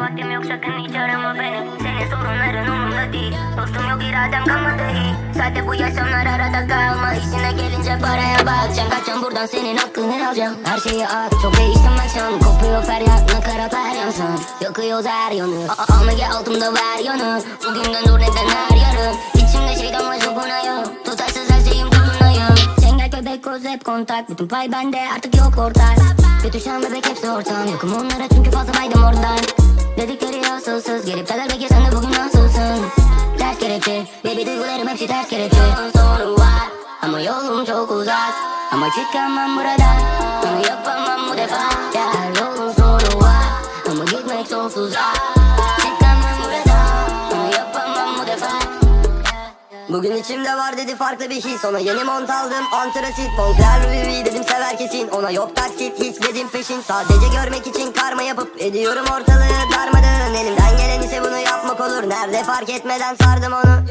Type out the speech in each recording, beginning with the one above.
vaktim yok sakın hiç arama beni Senin sorunların umurumda değil Dostum yok iradem kalmadı hiç Sadece bu yaşamlar arada kalma İşine gelince paraya bakacağım Kaçacağım buradan senin hakkını alacağım Her şeyi at çok değiştim ben şu Kopuyor feryat nakarat her yansın Yakıyoruz her yanı A- Alma gel altımda ver yanı Bugünden dur neden her yarın? İçimde şeytan var çok onayım koz hep kontak. Bütün pay bende artık yok ortak. Kötü şan bebek hepsi ortağım Yokum onlara çünkü fazla faydım oradan. Dedikleri asılsız Gelip kadar bekir sen de bugün nasılsın? Ters kelepçe Baby duygularım hepsi ters kelepçe Sonu var Ama yolum çok uzak. Ama çıkamam buradan Onu yapamam bu defa. Her yolun sonu var Ama gitmek sonsuza Çıkamam Bugün içimde var dedi farklı bir his. Ona yeni mont aldım antrasit Montclair Louis dedim sever kesin. Ona yok taksit hiç dedim peşin. Sadece görmek için karma yapıp Ediyorum ortalığı darmadağın. Elimden gelen ise bunu yapmak olur. Nerede fark etmeden sardım onu.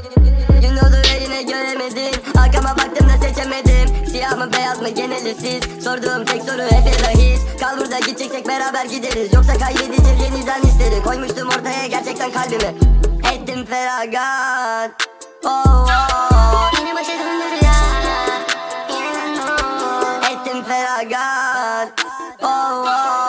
Gün oldu ve yine göremedin Arkama baktım da seçemedim. Siyah mı beyaz mı geneli siz Sorduğum tek soru hep his Kal burada gideceksek beraber gideriz. Yoksa kaybedeceğiz yeniden hisleri Koymuştum ortaya gerçekten kalbimi. Ettim feragat oh, oh. Yine başa döndür Yeniden feragat oh.